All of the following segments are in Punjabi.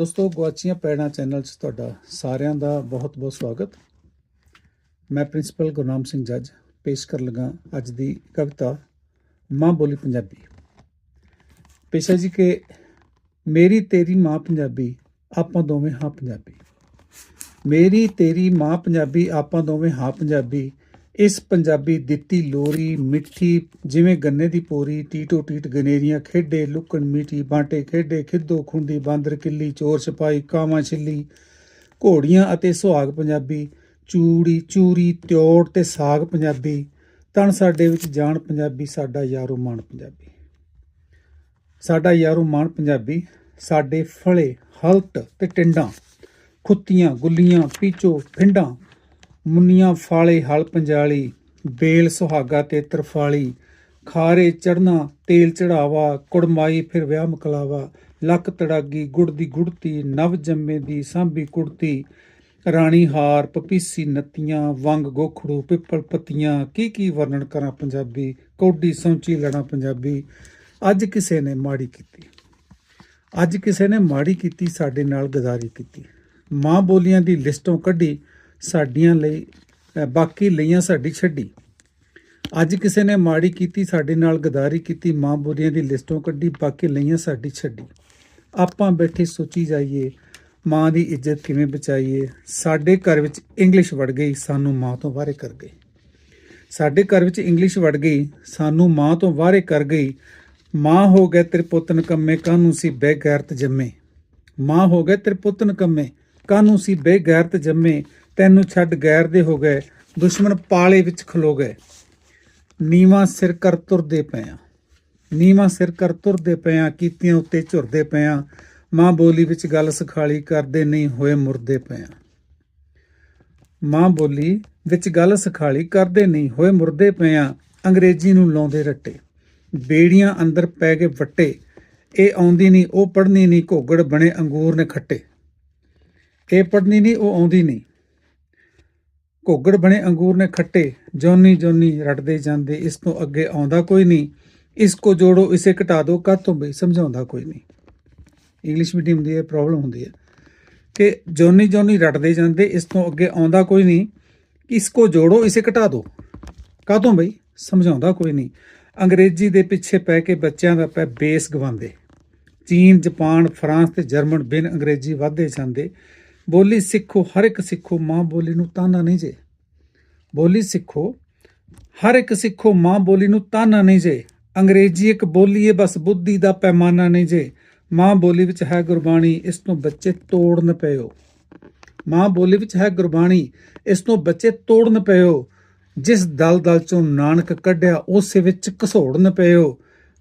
ਦੋਸਤੋ ਗਵਾਚੀਆਂ ਪੈੜਾਂ ਚੈਨਲ 'ਚ ਤੁਹਾਡਾ ਸਾਰਿਆਂ ਦਾ ਬਹੁਤ-ਬਹੁਤ ਸਵਾਗਤ। ਮੈਂ ਪ੍ਰਿੰਸੀਪਲ ਗੁਰਨਾਮ ਸਿੰਘ ਜੱਜ ਪੇਸ਼ ਕਰਨ ਲੱਗਾ ਅੱਜ ਦੀ ਕਵਿਤਾ ਮਾਂ ਬੋਲੀ ਪੰਜਾਬੀ। ਪੇਸ਼ਾ ਜੀ ਕਿ ਮੇਰੀ ਤੇਰੀ ਮਾਂ ਪੰਜਾਬੀ, ਆਪਾਂ ਦੋਵੇਂ ਹਾਂ ਪੰਜਾਬੀ। ਮੇਰੀ ਤੇਰੀ ਮਾਂ ਪੰਜਾਬੀ, ਆਪਾਂ ਦੋਵੇਂ ਹਾਂ ਪੰਜਾਬੀ ਇਸ ਪੰਜਾਬੀ ਦਿੱਤੀ ਲੋਰੀ, ਮਿੱਠੀ, ਜਿਵੇਂ ਗੰਨੇ ਦੀ ਪੋਰੀ, ਟੀਟੋ ਟੀਟ ਗਨੇਰੀਆਂ, ਖੇਡੇ, ਲੁਕਣ ਮੀਟੀ ਬਾਂਟੇ ਖੇਡੇ, ਖਿੱਦੋ ਖੁੰਡੀ, ਬਾਂਦਰ ਕਿੱਲੀ, ਚੋਰ ਛਪਾਈ ਕਾਵਾਂ ਛਿੱਲੀ, ਘੋੜੀਆਂ ਅਤੇ ਸੁਹਾਗ ਪੰਜਾਬੀ, ਚੂੜੀ, ਚੂਰੀ, ਤਿਉੜ ਤੇ ਸਾਗ ਪੰਜਾਬੀ। ਤਣ ਸਾਡੇ ਵਿੱਚ ਜਾਣ ਪੰਜਾਬੀ, ਸਾਡਾ ਯਾਰੋ ਮਾਣ ਪੰਜਾਬੀ। ਸਾਡਾ ਯਾਰੋ ਮਾਣ ਪੰਜਾਬੀ, ਸਾਡੇ ਫਲੇ, ਹਲਟ ਤੇ ਟਿੰਡਾਂ, ਖੁੱਤੀਆਂ, ਗੁੱਲੀਆਂ, ਪੀਚੋ ਫਿੰਡਾਂ ਮੁੰਨੀਆਂ ਫਾਲੇ ਹਲ ਪੰਜਾਲੀ, ਬੇਲ ਸੁਹਾਗਾ ਤੇ ਤਰਫਾਲੀ, ਖਾਰੇ ਚੜਨਾ ਤੇਲ ਚੜਾਵਾ ਕੁੜਮਾਈ ਫਿਰ ਵਿਆਹ ਮਕਲਾਵਾ, ਲੱਕ ਤੜਾਗੀ ਗੁੜ ਦੀ ਗੁੜਤੀ, ਨਵ ਜੰਮੇ ਦੀ ਸਾਂਭੀ ਕੁੜਤੀ, ਰਾਣੀ ਹਾਰ, ਪਪੀਸੀ ਨੱਤੀਆਂ, ਵੰਗ ਗੋਖੜੂ ਪਿੱਪਲ ਪੱਤੀਆਂ, ਕੀ ਕੀ ਵਰਣਨ ਕਰਾਂ ਪੰਜਾਬੀ, ਕੌਡੀ ਸੌਂਚੀ ਲੜਾ ਪੰਜਾਬੀ। ਅੱਜ ਕਿਸੇ ਨੇ ਮਾੜੀ ਕੀਤੀ। ਅੱਜ ਕਿਸੇ ਨੇ ਮਾੜੀ ਕੀਤੀ, ਸਾਡੇ ਨਾਲ ਗਦਾਰੀ ਕੀਤੀ। ਮਾਂ ਬੋਲੀਆਂ ਦੀ ਲਿਸਟੋਂ ਕੱਢੀ ਸਾਡੀਆਂ ਲਈ ਬਾਕੀ ਲਈਆਂ ਸਾਡੀ ਛੱਡੀ। ਅੱਜ ਕਿਸੇ ਨੇ ਮਾੜੀ ਕੀਤੀ, ਸਾਡੇ ਨਾਲ ਗਦਾਰੀ ਕੀਤੀ, ਮਾਂ ਬੋਰੀਆਂ ਦੀ ਲਿਸਟੋਂ ਕੱਢੀ, ਬਾਕੀ ਲਈਆਂ ਸਾਡੀ ਛੱਡੀ। ਆਪਾਂ ਬੈਠੇ ਸੋਚੀ ਜਾਈਏ, ਮਾਂ ਦੀ ਇੱਜ਼ਤ ਕਿਵੇਂ ਬਚਾਈਏ? ਸਾਡੇ ਘਰ ਵਿੱਚ ਇੰਗਲਿਸ਼ ਵੜ ਗਈ, ਸਾਨੂੰ ਮਾਂ ਤੋਂ ਵਾਰੇ ਕਰ ਗਈ। ਸਾਡੇ ਘਰ ਵਿੱਚ ਇੰਗਲਿਸ਼ ਵੜ ਗਈ, ਸਾਨੂੰ ਮਾਂ ਤੋਂ ਵਾਰੇ ਕਰ ਗਈ। ਮਾਂ ਹੋ ਗਏ ਤੇਰੇ ਪੁੱਤ ਨਕੰਮੇ, ਕਾਹਨੂੰ ਸੀ ਬੇਗੈਰਤ ਜੰਮੇ? ਮਾਂ ਹੋ ਗਏ ਤੇਰੇ ਪੁੱਤ ਨਕੰਮੇ, ਕਾਹਨੂੰ ਸੀ ਬੇਗੈਰਤ ਜੰਮੇ? ਤੈਨੂੰ ਛੱਡ ਗੈਰ ਦੇ ਹੋ ਗਏ, ਦੁਸ਼ਮਣ ਪਾਲੇ ਵਿੱਚ ਖਲੋ ਗਏ। ਨੀਵਾ ਸਿਰ ਕਰ ਤੁਰਦੇ ਪਿਆ। ਨੀਵਾ ਸਿਰ ਕਰ ਤੁਰਦੇ ਪਿਆ, ਕੀਤੀਆਂ ਉੱਤੇ ਝੁਰਦੇ ਪਿਆ। ਮਾਂ ਬੋਲੀ ਵਿੱਚ ਗੱਲ ਸਿਖਾਲੀ ਕਰਦੇ ਨਹੀਂ ਹੋਏ ਮੁਰਦੇ ਪਿਆ। ਮਾਂ ਬੋਲੀ ਵਿੱਚ ਗੱਲ ਸਿਖਾਲੀ ਕਰਦੇ ਨਹੀਂ ਹੋਏ ਮੁਰਦੇ ਪਿਆ, ਅੰਗਰੇਜ਼ੀ ਨੂੰ ਲਾਉਂਦੇ ਰੱਟੇ। ਬੇੜੀਆਂ ਅੰਦਰ ਪੈ ਗਏ ਵੱਟੇ। ਇਹ ਆਉਂਦੀ ਨਹੀਂ, ਉਹ ਪੜਨੀ ਨਹੀਂ, ਘੋਗੜ ਬਣੇ ਅੰਗੂਰ ਨੇ ਖੱਟੇ। ਇਹ ਪੜਨੀ ਨਹੀਂ, ਉਹ ਆਉਂਦੀ ਨਹੀਂ। ਘੋਗੜ ਬਣੇ ਅੰਗੂਰ ਨੇ ਖੱਟੇ, ਜੋਨੀ ਜੋਨੀ ਰਟਦੇ ਜਾਂਦੇ, ਇਸ ਤੋਂ ਅੱਗੇ ਆਉਂਦਾ ਕੋਈ ਨਹੀਂ। ਇਸ ਕੋ ਜੋੜੋ, ਇਸੇ ਘਟਾ ਦਿਓ ਕਾਤੋਂ ਬਈ, ਸਮਝਾਉਂਦਾ ਕੋਈ ਨਹੀਂ। ਇੰਗਲਿਸ਼ ਮੀਡੀਅਮ ਦੀ ਇਹ ਪ੍ਰੋਬਲਮ ਹੁੰਦੀ ਹੈ ਕਿ ਜੋਨੀ ਜੋਨੀ ਰਟਦੇ ਜਾਂਦੇ, ਇਸ ਤੋਂ ਅੱਗੇ ਆਉਂਦਾ ਕੋਈ ਨਹੀਂ। ਇਸ ਕੋ ਜੋੜੋ, ਇਸੇ ਘਟਾ ਦਿਓ ਕਾਤੋਂ ਬਈ? ਸਮਝਾਉਂਦਾ ਕੋਈ ਨਹੀਂ। ਅੰਗਰੇਜ਼ੀ ਦੇ ਪਿੱਛੇ ਪੈ ਕੇ ਬੱਚਿਆਂ ਦਾ ਪੈ ਬੇਸ ਗਵਾਉਂਦੇ। ਚੀਨ, ਜਾਪਾਨ, ਫਰਾਂਸ ਤੇ ਜਰਮਨ ਬਿਨ ਅੰਗਰੇਜ਼ੀ ਵਧਦੇ ਜਾਂਦੇ। ਬੋਲੀ ਸਿੱਖੋ, ਹਰ ਇੱਕ ਸਿੱਖੋ, ਮਾਂ ਬੋਲੀ ਨੂੰ ਤਾਨਾ ਨਹੀਂ ਜੇ। ਬੋਲੀ ਸਿੱਖੋ, ਹਰ ਇੱਕ ਸਿੱਖੋ, ਮਾਂ ਬੋਲੀ ਨੂੰ ਤਾਨਾ ਨਹੀਂ ਜੇ। ਅੰਗਰੇਜ਼ੀ ਇੱਕ ਬੋਲੀ ਹੈ ਬਸ ਬੁੱਧੀ ਦਾ ਪੈਮਾਨਾ ਨਹੀਂ ਜੇ। ਮਾਂ ਬੋਲੀ ਵਿੱਚ ਹੈ ਗੁਰਬਾਣੀ, ਇਸ ਤੋਂ ਬੱਚੇ ਤੋੜਨ ਪਇਓ। ਮਾਂ ਬੋਲੀ ਵਿੱਚ ਹੈ ਗੁਰਬਾਣੀ, ਇਸ ਤੋਂ ਬੱਚੇ ਤੋੜਨ ਪਇਓ। ਜਿਸ ਦਲ ਦਲ ਚੋਂ ਨਾਨਕ ਕੱਢਿਆ, ਉਸੇ ਵਿੱਚ ਘਸੋੜਨ ਪਇਓ।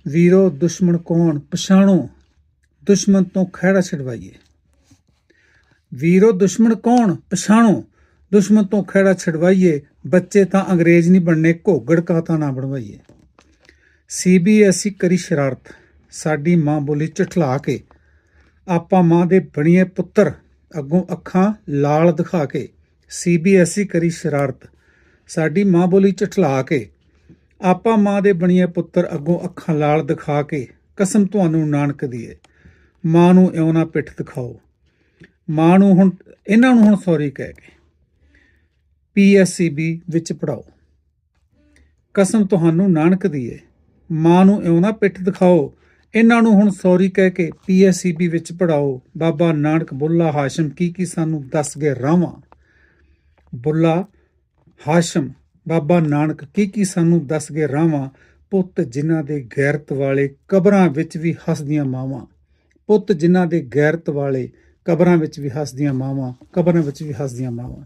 ਵੀਰੋ, ਦੁਸ਼ਮਣ ਕੌਣ? ਪਛਾਣੋ। ਦੁਸ਼ਮਣ ਤੋਂ ਖਹਿੜਾ ਛਡਵਾਈਏ। ਵੀਰੋ, ਦੁਸ਼ਮਣ ਕੌਣ? ਪਛਾਣੋ। ਦੁਸ਼ਮਣ ਤੋਂ ਖਹਿੜਾ ਛਡਵਾਈਏ। ਬੱਚੇ ਤਾਂ ਅੰਗਰੇਜ਼ ਨਹੀਂ ਬਣਨੇ, ਘੋਗੜ ਕਾਤਾ ਨਾ ਬਣਵਾਈਏ। ਸੀਬੀਐਸਈ ਕਰੀ ਸ਼ਰਾਰਤ। ਸਾਡੀ ਮਾਂ ਬੋਲੀ ਝਠਲਾ ਕੇ। ਆਪਾਂ ਮਾਂ ਦੇ ਬਣੀਏ ਪੁੱਤਰ। ਅੱਗੋਂ ਅੱਖਾਂ ਲਾਲ ਦਿਖਾ ਕੇ। ਸੀਬੀਐਸਈ ਕਰੀ ਸ਼ਰਾਰਤ। ਸਾਡੀ ਮਾਂ ਬੋਲੀ ਝਠਲਾ ਕੇ। ਆਪਾਂ ਮਾਂ ਦੇ ਬਣੀਏ ਪੁੱਤਰ। ਅੱਗੋਂ ਅੱਖਾਂ ਲਾਲ ਦਿਖਾ ਕੇ। ਕਸਮ ਤੁਹਾਨੂੰ ਨਾਨਕ ਦੀ ਦੀਏ। ਮਾਂ ਨੂੰ ਇਉਂ ਨਾ ਪਿੱਠ ਦਿਖਾਓ। ਮਾਂ ਨੂੰ ਹੁਣ, ਇਹਨਾਂ ਨੂੰ ਹੁਣ ਸੌਰੀ ਕਹਿ ਕੇ ਪੀਐਸਸੀਬੀ ਵਿੱਚ ਪੜਾਓ ਕਸਮ ਤੁਹਾਨੂੰ ਨਾਨਕ ਦੀ ਹੈ ਮਾਂ ਨੂੰ ਇਉਂ ਨਾ ਪਿੱਠ ਦਿਖਾਓ। ਇਹਨਾਂ ਨੂੰ ਹੁਣ ਸੌਰੀ ਕਹਿ ਕੇ ਪੀਐਸਸੀਬੀ ਵਿੱਚ ਪੜਾਓ ਬਾਬਾ ਨਾਨਕ ਬੁੱਲਾ ਹਾਸ਼ਮ, ਕੀ ਕੀ ਸਾਨੂੰ ਦੱਸ ਗਏ ਰਾਵਾਂ? ਬੁੱਲਾ ਹਾਸ਼ਮ, ਬਾਬਾ ਨਾਨਕ, ਕੀ ਕੀ ਸਾਨੂੰ ਦੱਸ ਗਏ ਰਾਵਾਂ? ਪੁੱਤ ਜਿਨ੍ਹਾਂ ਦੇ ਗੈਰਤ ਵਾਲੇ ਕਬਰਾਂ ਵਿੱਚ ਵੀ ਹੱਸਦੀਆਂ ਮਾਵਾਂ। ਪੁੱਤ ਜਿਨ੍ਹਾਂ ਦੇ ਗੈਰਤ ਵਾਲੇ ਕਬਰਾਂ ਵਿੱਚ ਵੀ ਹੱਸਦੀਆਂ ਮਾਵਾਂ, ਕਬਰਾਂ ਵਿੱਚ ਵੀ ਹੱਸਦੀਆਂ ਮਾਵਾਂ।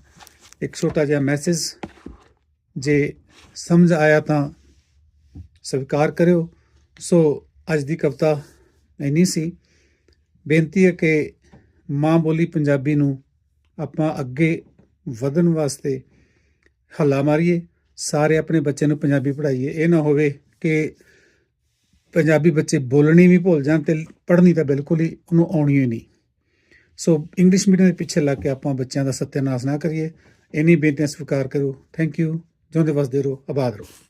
ਇੱਕ ਛੋਟਾ ਜਿਹਾ ਮੈਸੇਜ ਜੇ ਸਮਝ ਆਇਆ ਤਾਂ ਸਵੀਕਾਰ ਕਰਿਓ। ਸੋ ਅੱਜ ਦੀ ਕਵਿਤਾ ਇੰਨੀ ਸੀ। ਬੇਨਤੀ ਹੈ ਕਿ ਮਾਂ ਬੋਲੀ ਪੰਜਾਬੀ ਨੂੰ ਆਪਾਂ ਅੱਗੇ ਵਧਣ ਵਾਸਤੇ ਹੱਲਾ ਮਾਰੀਏ, ਸਾਰੇ ਆਪਣੇ ਬੱਚੇ ਨੂੰ ਪੰਜਾਬੀ ਪੜ੍ਹਾਈਏ। ਇਹ ਨਾ ਹੋਵੇ ਕਿ ਪੰਜਾਬੀ ਬੱਚੇ ਬੋਲਣੀ ਵੀ ਭੁੱਲ ਜਾਣ ਤੇ ਪੜ੍ਹਨੀ ਤਾਂ ਬਿਲਕੁਲ ਹੀ ਉਹਨੂੰ ਆਉਣੀ ਹੀ ਨਹੀਂ। ਸੋ ਇੰਗਲਿਸ਼ ਮੀਡੀਅਮ ਦੇ ਪਿੱਛੇ ਲੱਗ ਕੇ ਆਪਾਂ ਬੱਚਿਆਂ ਦਾ ਸੱਤਿਆਨਾਸ਼ ਨਾ ਕਰੀਏ। ਇੰਨੀ ਬੇਨਤੀਆਂ ਸਵੀਕਾਰ ਕਰੋ। ਥੈਂਕ ਯੂ ਜਿਉਂਦੇ ਵਸਦੇ ਰਹੋ। ਆਬਾਦ ਰਹੋ।